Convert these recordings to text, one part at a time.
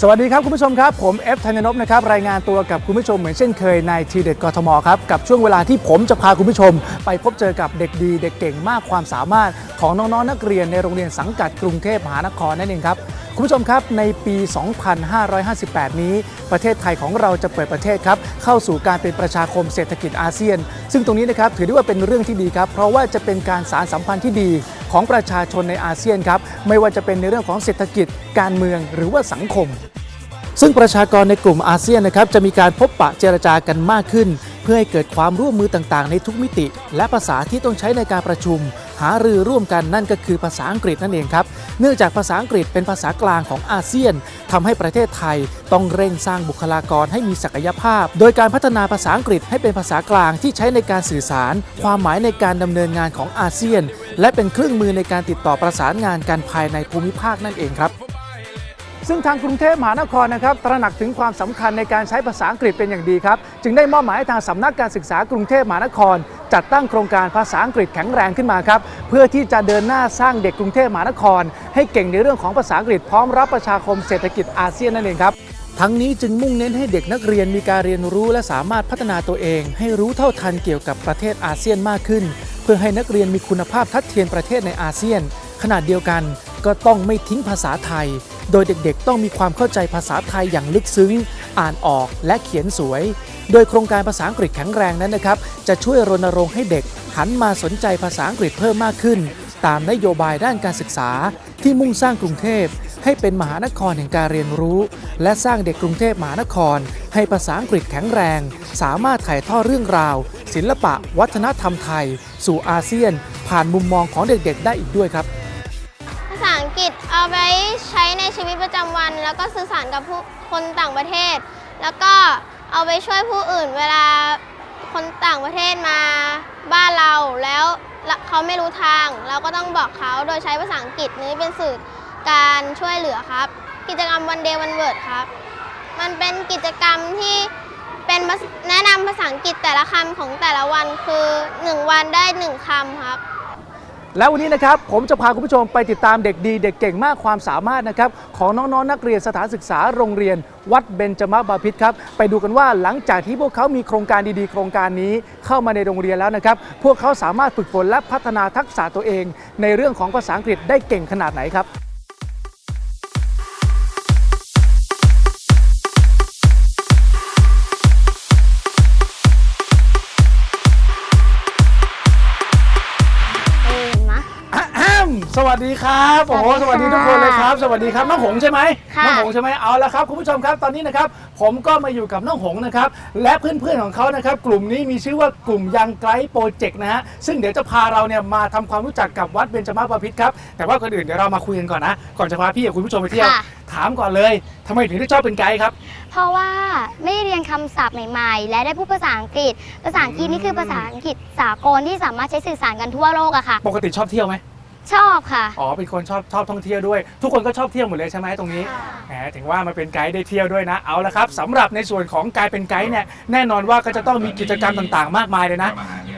สวัสดีครับคุณผู้ชมครับ ผมเอฟธัญนพนะครับรายงานตัวกับคุณผู้ชมเหมือนเช่นเคยในทีเด็ดกทมครับกับช่วงเวลาที่ผมจะพาคุณผู้ชม ไปพบเจอกับเด็กดี เด็กเก่งมากความสามารถของน้องๆนักเรียนในโรงเรียนสังกัดกรุงเทพมหานครนั่นเองครับ คุณผู้ชมครับในปี 2558 นี้ ประเทศไทยของเราจะเปิดประเทศครับเข้าสู่การเป็นประชาคมเศรษฐกิจอาเซียน ซึ่งตรงนี้นะครับถือได้ว่าเป็นเรื่องที่ดีครับเพราะว่าจะเป็นการสารสัมพันธ์ที่ดีของประชาชนในอาเซียนครับไม่ว่าจะเป็นในเรื่องของเศรษฐกิจการเมืองหรือว่าสังคม ซึ่งประชากรในกลุ่มอาเซียนนะครับจะมีการพบปะเจรจากันมากขึ้น เพื่อให้เกิดความร่วมมือต่างๆ ในทุกมิติ และภาษาที่ต้องใช้ในการประชุม หารือร่วมกันนั่นก็คือภาษาอังกฤษนั่นเองครับ เนื่องจากภาษาอังกฤษเป็นภาษากลางของอาเซียนทำให้ประเทศไทยต้องเร่งสร้างบุคลากรให้มีศักยภาพ โดยการพัฒนาภาษาอังกฤษให้เป็นภาษากลางที่ใช้ในการสื่อสาร ความหมายในการดำเนินงานของอาเซียน และเป็นเครื่องมือในการติดต่อประสานงานกันภายในภูมิภาคนั่นเองครับ ซึ่งทางกรุงเทพมหานครนะครับตระหนักถึงความสำคัญในการใช้ภาษาอังกฤษเป็นอย่างดีครับ จึงได้มอบหมายให้ทางสำนักการศึกษากรุงเทพมหานคร จัดตั้งโครงการภาษาอังกฤษแข็งแรงขึ้นมาครับ เพื่อที่จะเดินหน้าสร้างเด็กกรุงเทพมหานคร ให้เก่งในเรื่องของภาษาอังกฤษพร้อมรับประชาคมเศรษฐกิจอาเซียนนั่นเองครับทั้งนี้จึงมุ่งเน้นให้เด็กนักเรียนมีการเรียนรู้และสามารถพัฒนาตัวเอง ให้รู้เท่าทันเกี่ยวกับประเทศอาเซียนมากขึ้น เพื่อให้นักเรียนมีคุณภาพทัดเทียมประเทศในอาเซียนขนาดเดียวกัน ก็ต้องไม่ทิ้งภาษาไทย โดยเด็กๆ ต้องมีความเข้าใจภาษาไทยอย่างลึกซึ้ง อ่านออกและเขียนสวย โดยโครงการภาษาอังกฤษแข็งแรงนั้นนะครับ จะช่วยรณรงค์ให้เด็ก หันมาสนใจภาษาอังกฤษเพิ่มมากขึ้น ตามนโยบายด้านการศึกษา ที่มุ่งสร้างกรุงเทพ ให้เป็นมหานครแห่งการเรียนรู้ และสร้างเด็กกรุงเทพมหานคร ให้ภาษาอังกฤษแข็งแรง สามารถถ่ายทอดเรื่องราว ศิลปะ วัฒนธรรมไทย สู่อาเซียน ผ่านมุมมองของเด็กๆ ได้อีกด้วยครับ ไว้ใช้ในชีวิตประจำวัน แล้วก็สื่อสารกับผู้คนต่างประเทศ แล้วก็เอาไปช่วยผู้อื่นเวลาคนต่างประเทศมาบ้านเราแล้วเขาไม่รู้ทาง เราก็ต้องบอกเขาโดยใช้ภาษาอังกฤษนี้เป็นสื่อการช่วยเหลือครับ กิจกรรมวันเดย์วันเวิร์ดครับ มันเป็นกิจกรรมที่เป็นแนะนำภาษาอังกฤษแต่ละคำของแต่ละวันคือ 1 วันได้ 1คำครับ และวันนี้นะครับผมจะพาคุณผู้ชมไปติดตามเด็กดี เด็กเก่งมากความสามารถนะครับของน้องๆนนักเรียนสถานศึกษาโรงเรียน วัดเบญจมบาพิตรครับไปดูกันว่าหลังจากที่พวกเขามีโครงการดีๆ โครงการนี้เข้ามาในโรงเรียนแล้วนะครับพวกเขาสามารถฝึกฝนและพัฒนาทักษะตัวเอง ในเรื่องของภาษาอังกฤษได้เก่งขนาดไหนครับ วัสดีครับโอ้โหสสวัวัสสดีดีค่ะทุกคนเลยครับ สวัสดีครับน้องหงใช่ไหมค่ะน้องหงใช่ไหมเอาละครับคุณผู้ชมครับตอนนี้นะครับผมก็มาอยู่กับน้องหงนะครับและเพื่อนๆของเขานะครับกลุ่มนี้มีชื่อว่ากลุ่มยังไกด์โปรเจกต์นะฮะซึ่งเดี๋ยวจะพาเราเนี่ยมาทำความรู้จักกับวัดเบญจมาบพิตรครับแต่ว่าก่อนอื่นเดี๋ยวเรามาคุยกันก่อนนะก่อนจะพาพี่กับคุณผู้ชมไปเที่ยวค่ะถามก่อนเลยทำไมถึงได้ชอบเป็นไกด์ครับ เพราะว่าไม่ได้เรียนคำศัพท์ใหม่ๆ และได้พูดภาษาอังกฤษ ภาษาอังกฤษนี่คือภาษาอังกฤษสากลที่สามารถใช้สื่อสารกันทั่วโลกอะค่ะ ปกติชอบเที่ยวไหม ชอบค่ะ อ๋อเป็นคนชอบชอบท่องเที่ยวด้วย ทุกคนก็ชอบเที่ยวหมดเลยใช่ไหมตรงนี้แหมถึงว่ามาเป็นไกด์ได้เที่ยวด้วยนะเอาละครับสำหรับในส่วนของการเป็นไกด์เนี่ยแน่นอนว่าก็จะต้องมีกิจกรรมต่างๆ มากมายเลยนะ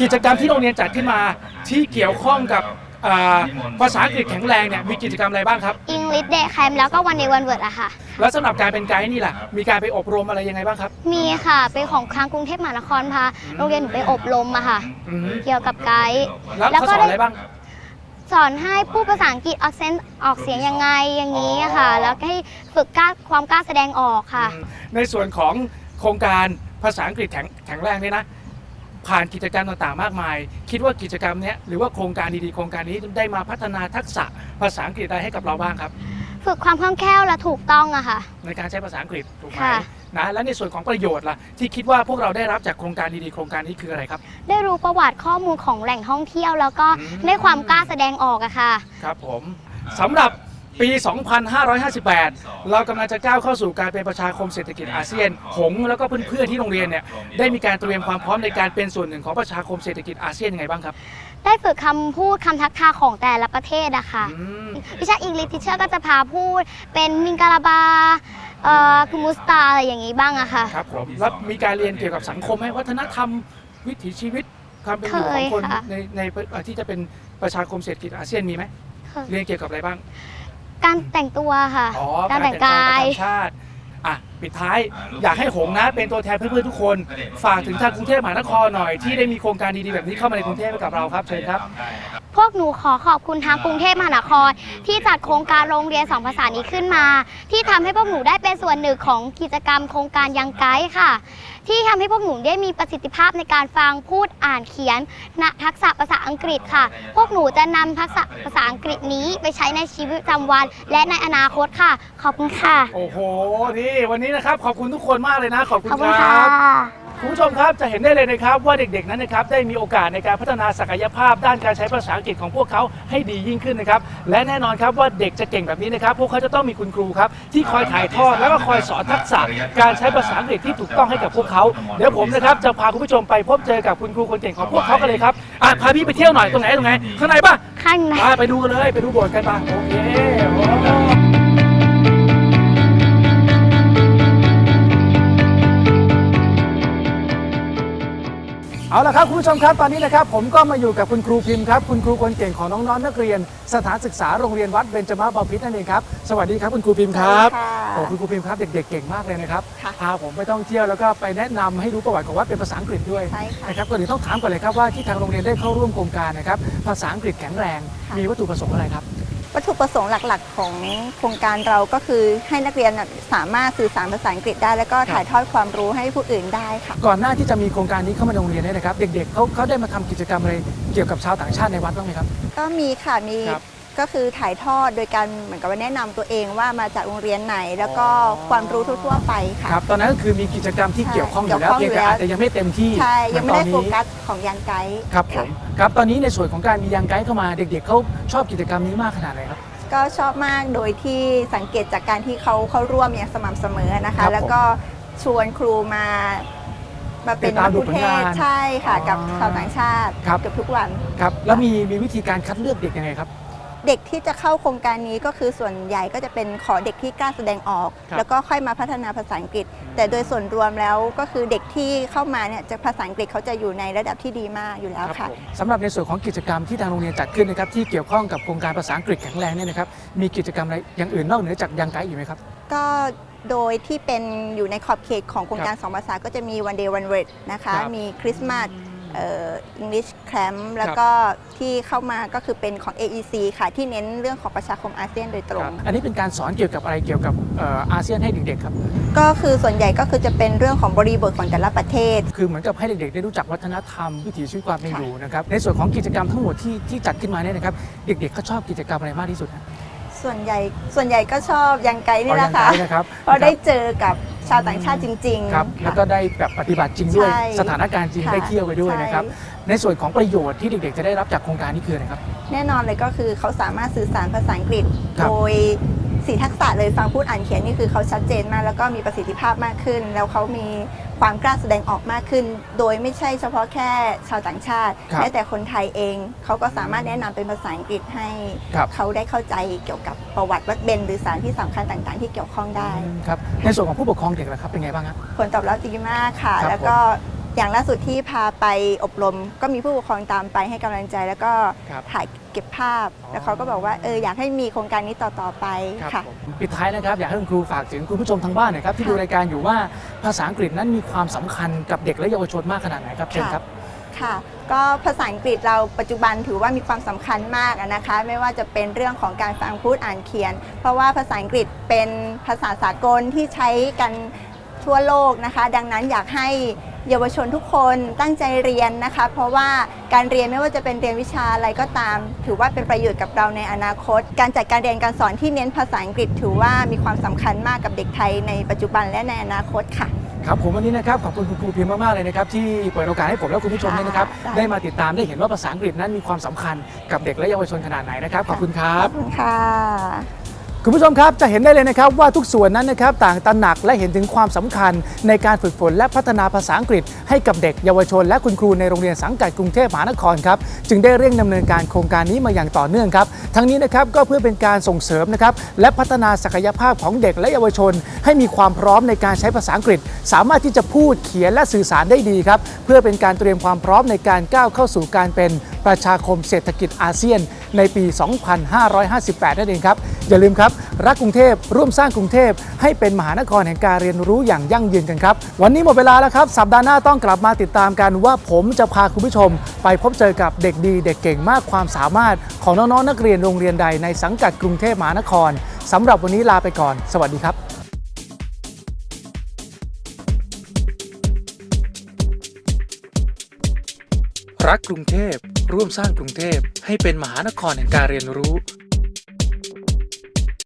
กิจกรรมที่โรงเรียนจัดขึ้นมาที่เกี่ยวข้องกับอ่าภาษาอังกฤษแข็งแรงเนี่ยมีกิจกรรมอะไรบ้างครับ English Day Camp แล้วก็วันในวันเวิร์ดอะค่ะ แล้วสำหรับการเป็นไกด์นี่แหละมีการไปอบรมอะไรยังไงบ้างครับ มีค่ะเป็นของทางกรุงเทพมหานครพาโรงเรียนหนูไปอบรมอะค่ะ อืมเกี่ยวกับไกด์ แล้วเขาสอนอะไรบ้าง สอนให้พูดภาษาอังกฤษออกเซนออกเสียงยังไงอย่างนี้อะค่ะ แล้วก็ให้ฝึกกล้าความกล้าแสดงออกค่ะ ในส่วนของโครงการภาษาอังกฤษแข็งแข็งแรงเนี่ยนะ ผ่านกิจกรรมต่างๆ มากมาย คิดว่ากิจกรรมเนี้ยหรือว่าโครงการดีๆโครงการนี้ได้มาพัฒนาทักษะภาษาอังกฤษอะไรให้กับเราบ้างครับ ฝึกความคล่องแคล่วและถูกต้องอะค่ะ ในการใช้ภาษาอังกฤษถูกไหมค่ะ นะและในส่วนของประโยชน์ล่ะที่คิดว่าพวกเราได้รับจากโครงการดีๆโครงการนี้คืออะไรครับ ได้รู้ประวัติข้อมูลของแหล่งท่องเที่ยว แล้วก็อืมได้ความกล้าแสดงออกอะค่ะ ครับผมสำหรับปี 2558 เรากำลังจะก้าวเข้าสู่การเป็นประชาคมเศรษฐกิจอาเซียน หงแล้วก็เพื่อนๆที่โรงเรียนเนี่ยได้มีการเตรียมความพร้อมในการเป็นส่วนหนึ่งของประชาคมเศรษฐกิจอาเซียนยังไงบ้างครับ ได้ฝึกคำพูดคำทักทายของแต่ละประเทศอะค่ะอืมวิชาอังกฤษทิเชอร์ก็จะพาพูดเป็นมิงกาลาบาเอ่อ คุมุสตาอะไรอย่างนี้บ้างอะค่ะ ครับผมแล้วมีการเรียนเกี่ยวกับสังคมไหมวัฒนธรรมวิถีชีวิตความเป็นอยู่ของคนเคยค่ะ ในในที่จะเป็นประชาคมเศรษฐกิจอาเซียนมีไหมเรียนเกี่ยวกับอะไรบ้าง การแต่งตัวค่ะ อ๋อการแต่งกายตมชาติปิดท้ายอยากให้หงนะ เป็นตัวแทนเพื่อนๆทุกคน ฝากถึงทางกรุงเทพมหานครหน่อยที่ได้มีโครงการดีๆแบบนี้เข้ามาในกรุงเทพให้กับเราครับเชิญครับ พวกหนูขอขอบคุณทางกรุงเทพมหานคร ที่จัดโครงการโรงเรียนสองภาษานี้ขึ้นมา ที่ทำให้พวกหนูได้เป็นส่วนหนึ่งของกิจกรรมโครงการยังไกด์ค่ะ ที่ทำให้พวกหนูได้มีประสิทธิภาพในการฟังพูดอ่านเขียนณทักษะภาษาอังกฤษค่ะ พวกหนูจะนำทักษะภาษาอังกฤษนี้ไปใช้ในชีวิตประจำวัน และในอนาคตค่ะ ขอบคุณค่ะ โอ้โหนี่วันนี้นะครับขอบคุณทุกคนมากเลยนะ ขอบคุณขอบคคุณรัค่ะบ คุณผู้ชมครับจะเห็นได้เลยนะครับว่าเด็กๆนั้นนะครับได้มีโอกาสในการพัฒนาศักยภาพ ด้านการใช้ภาษาอังกฤษของพวกเขาให้ดียิ่งขึ้นนะครับและแน่นอนครับว่าเด็กจะเก่งแบบนี้นะครับพวกเขาจะต้องมีคุณครูครับที่คอยถ่ายทอดแล้วก็คอยสอนทักษะการใช้ภาษาอังกฤษที่ถูกต้องให้กับพวกเขาเดี๋ยวผมนะครับจะพาคุณผู้ชมไปพบเจอกับคุณครูคนเก่งของพวกเขากันเลยครับอะพาพี่ไปเที่ยวหน่อยตรงไหนตรงไหนข้างในป่ะข้างในไปไปดูกันเลยไปดูโบสถ์กันป่ะโอเค เอาละครับคุณผู้ชมครับตอนนี้นะครับผมก็มาอยู่กับคุณครูพิมพ์ครับคุณครูคนเก่งของน้องๆนักเรียน สถานศึกษาโรงเรียนวัดเบญจมาบพิตรนั่นเองครับสวัสดีครับคุณครูพิมพ์ครับสวัสดีค่ะโอ้คุณครูพิมพ์ครับเด็กๆเก่งมากเลยนะครับค่ะ พาผมไปท่องเที่ยวแล้วก็ไปแนะนำให้รู้ประวัติของวัดเป็นภาษาอังกฤษด้วยใช่ค่ะ นะครับก่อนอื่นต้องถามก่อนเลยครับว่าที่ทางโรงเรียนได้เข้าร่วมโครงการนะครับภาษาอังกฤษแข็งแรง ค่ะ มีวัตถุประสงค์อะไรครับ วัตถุประสงค์หลักๆ ของโครงการเราก็คือให้นักเรียนน่ะสามารถสื่อสารภาษาอังกฤษได้ แล้วก็ถ่ายทอดความรู้ให้ผู้อื่นได้ค่ะก่อนหน้าที่จะมีโครงการนี้เข้ามาในโรงเรียนเนี่ยนะครับ เด็กๆเขาเขาได้มาทำกิจกรรมอะไรเกี่ยวกับชาวต่างชาติในวัดบ้างไหมครับ ก็มีค่ะมีครับ ก็คือถ่ายทอดโดยการเหมือนกับว่าแนะนำตัวเองว่ามาจากโรงเรียนไหน แล้วก็อ๋อความรู้ทั่วๆไปค่ะ ครับ ตอนนั้นก็คือมีกิจกรรมที่ใช่เกี่ยวข้องอยู่แล้วเกี่เพียยวงข้องแต่อาจจะยังไม่เต็มที่ใช่ยังไม่ได้เหโฟอนตอนนี้กัสของยันไกด์ครับผค่ะมครับตอนนี้ในส่วนของการมียังไกด์เข้ามาเด็ก ๆเขาชอบกิจกรรมนี้มากขนาดไหนครับ ก็ชอบมากโดยที่สังเกตจากการที่เขาเข้าร่วมอย่างสม่ำเสมอนะครัคะ บแล้วก็ชวนครูมา มาเป็นติดตามดูผู้เทผลงาศนใช่ค่ะอ๋อกับชาวต่างชาติครับ เกือบทุกวัน ครับแล้วมีมีวิธีการคัดเลือกเด็กยังไงครับ เด็กที่จะเข้าโครงการนี้ก็คือส่วนใหญ่ก็จะเป็นขอเด็กที่กล้าแสดงออก ครับแล้วก็ค่อยมาพัฒนาภาษาอังกฤษ แต่โดยส่วนรวมแล้วก็คือเด็กที่เข้ามาเนี่ยจะภาษาอังกฤษเขาจะอยู่ในระดับที่ดีมากอยู่แล้วครับค่ะผมสำหรับในส่วนของกิจกรรมที่ทางโรงเรียนจัดขึ้นนะครับที่เกี่ยวข้องกับโครงการภาษาอังกฤษแข็งแรงเนี่ยนะครับมีกิจกรรมอะไรอย่างอื่นนอกเหนือจากยังไกด์อยู่ไหมครับ ก็โดยที่เป็นอยู่ในขอบเขตของโครงการสองภาษาก็จะมี one day one word นะคะ ครับมีคริสต์มาส เอ่อ English Camp แล้วก็ที่เข้ามาก็คือเป็นของ AEC ค่ะที่เน้นเรื่องของประชาคมอาเซียนโดยตรง อันนี้เป็นการสอนเกี่ยวกับอะไรเกี่ยวกับเอ่ออาเซียนให้เด็กๆครับ ก็คือส่วนใหญ่ก็คือจะเป็นเรื่องของบริบทของแต่ละประเทศ คือเหมือนกับให้เด็กๆได้รู้จักวัฒนธรรมวิถีชีวิตความเป็นอยู่นะครับในส่วนของกิจกรรมทั้งหมดที่ที่จัดขึ้นมาเนี่ยนะครับเด็กๆเขาชอบกิจกรรมอะไรมากที่สุดฮะส่วนใหญ่ส่วนใหญ่ก็ชอบยังไกด์นี่แหละเอาค่ะยังไงนะครับเพราะได้เจอกับ ชาวต่างชาติจริง ๆ ครับค่ะแล้วก็ได้แบบปฏิบัติจริงด้วย ใช่สถานการณ์จริงค่ะได้เที่ยวไปด้วยใช่นะครับในส่วนของประโยชน์ที่เด็กๆ จะได้รับจากโครงการนี้คืออะไรครับ แน่นอนเลยก็คือเขาสามารถสื่อสารภาษาอังกฤษ ครับโดย สี่ทักษะเลยฟังพูดอ่านเขียนนี่คือเขาชัดเจนมาก แล้วก็มีประสิทธิภาพมากขึ้น แล้วเขามีความกล้าแสดงออกมากขึ้น โดยไม่ใช่เฉพาะแค่ชาวต่างชาติครับแม้แต่คนไทยเองเขาก็สามารถแนะนำเป็นภาษาอังกฤษให้ ครับ เขาได้เข้าใจเกี่ยวกับประวัติวัดเบนหรือสถารที่สำคัญต่างๆ ที่เกี่ยวข้องได้ ครับในส่วนของผู้ปกครองเด็กล่ะครับเป็นไงบ้างครับ ผลตอบรับดีมากค่ะ ครับแล้วก็อย่างล่าสุดที่พาไปอบรม ก็มีผู้ปกครองตามไปให้กำลังใจ แล้วก็ครับถ่าย เก็บภาพอ๋อแล้วเขาก็บอกว่าเอออยากให้มีโครงการนี้ต่อๆไปครับค่ะผมปิดท้ายนะครับ อยากให้คุณครูฝากถึงคุณผู้ชมทางบ้านหน่อยครับที่ค่ะดูรายการอยู่ว่าภาษาอังกฤษนั้นมีความสำคัญกับเด็กและเยาวชนมากขนาดไหนครับเชิญครับค่ะก็ภาษาอังกฤษเราปัจจุบันถือว่ามีความสำคัญมากอะนะคะ ไม่ว่าจะเป็นเรื่องของการฟังพูดอ่านเขียน เพราะว่าภาษาอังกฤษเป็นภาษาสากลที่ใช้กันทั่วโลกนะคะ ดังนั้นอยากให้ เยาวชนทุกคนตั้งใจเรียนนะคะ เพราะว่าการเรียนไม่ว่าจะเป็นเรียนวิชาอะไรก็ตาม ถือว่าเป็นประโยชน์กับเราในอนาคต การจัดการเรียนการสอนที่เน้นภาษาอังกฤษ ถือว่ามีความสำคัญมากกับเด็กไทยในปัจจุบันและในอนาคตค่ะครับผมวันนี้นะครับขอบคุณคุณครูพิมพ์มากๆเลยนะครับที่เปิดโอกาสให้ผมและคุณผู้ชมเนี่ยนะครับค่ะได้มาติดตามได้เห็นว่าภาษาอังกฤษนั้นมีความสำคัญกับเด็กและเยาวชนขนาดไหนนะครับขอบคุณครัขบอบคุณค่ะ คุณผู้ชมครับจะเห็นได้เลยนะครับว่าทุกส่วนนั้นนะครับต่างตระหนักและเห็นถึงความสำคัญ ในการฝึกฝนและพัฒนาภาษาอังกฤษ ให้กับเด็กเยาวชน และคุณครูในโรงเรียนสังกัดกรุงเทพมหานครครับจึงได้เร่งดำเนินการโครงการนี้มาอย่างต่อเนื่องครับทั้งนี้นะครับก็เพื่อเป็นการส่งเสริมนะครับและพัฒนาศักยภาพของเด็กและเยาวชน ให้มีความพร้อมในการใช้ภาษาอังกฤษ สามารถที่จะพูดเขียนและสื่อสารได้ดีครับเพื่อเป็นการเตรียมความพร้อมในการก้าวเข้าสู่การเป็นประชาคมเศรษฐกิจอาเซียน ในปี 2558 นั่นเองครับ อย่าลืมครับ รักกรุงเทพร่วมสร้างกรุงเทพให้เป็นมหานครแห่งการเรียนรู้อย่างยั่งยืนกันครับ วันนี้หมดเวลาแล้วครับ สัปดาห์หน้าต้องกลับมาติดตามกันว่าผมจะพาคุณผู้ชม ไปพบเจอกับเด็กดี เด็กเก่งมากความสามารถ ของน้องๆนักเรียนโรงเรียนใดในสังกัดกรุงเทพมหานครสำหรับวันนี้ลาไปก่อน สวัสดีครับ รักกรุงเทพ ร่วมสร้างกรุงเทพ ให้เป็นมหานครแห่งการเรียนรู้